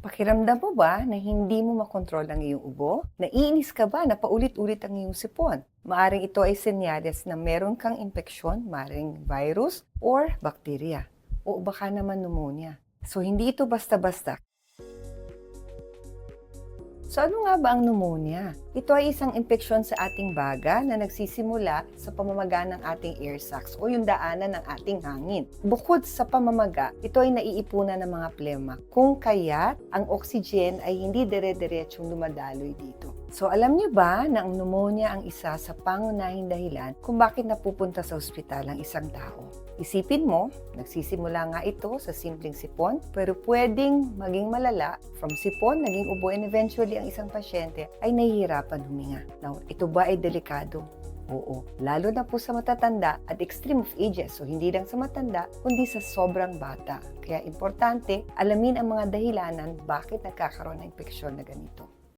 Pakiramdam mo ba na hindi mo makontrol ang iyong ubo? Naiinis ka ba na paulit-ulit ang iyong sipon? Maaring ito ay senyales na meron kang impeksyon, maaring virus or bakterya. O baka naman pneumonia. So hindi ito basta-basta. So ano nga ba ang pneumonia? Ito ay isang impeksyon sa ating baga na nagsisimula sa pamamaga ng ating air sacs o yung daanan ng ating hangin. Bukod sa pamamaga, ito ay naiipunan ng mga plema kung kaya ang oxygen ay hindi dire-diretsyong dumadaloy dito. So alam niyo ba na ang pneumonia ang isa sa pangunahing dahilan kung bakit napupunta sa ospital ang isang tao? Isipin mo, nagsisimula nga ito sa simpleng sipon, pero pwedeng maging malala from sipon, naging ubo, and eventually ang isang pasyente ay nahihirapan huminga. Now, ito ba ay delikado? Oo, lalo na po sa matatanda at extreme of ages. So, hindi lang sa matanda, kundi sa sobrang bata. Kaya importante, alamin ang mga dahilanan bakit nagkakaroon ng infeksyon na ganito.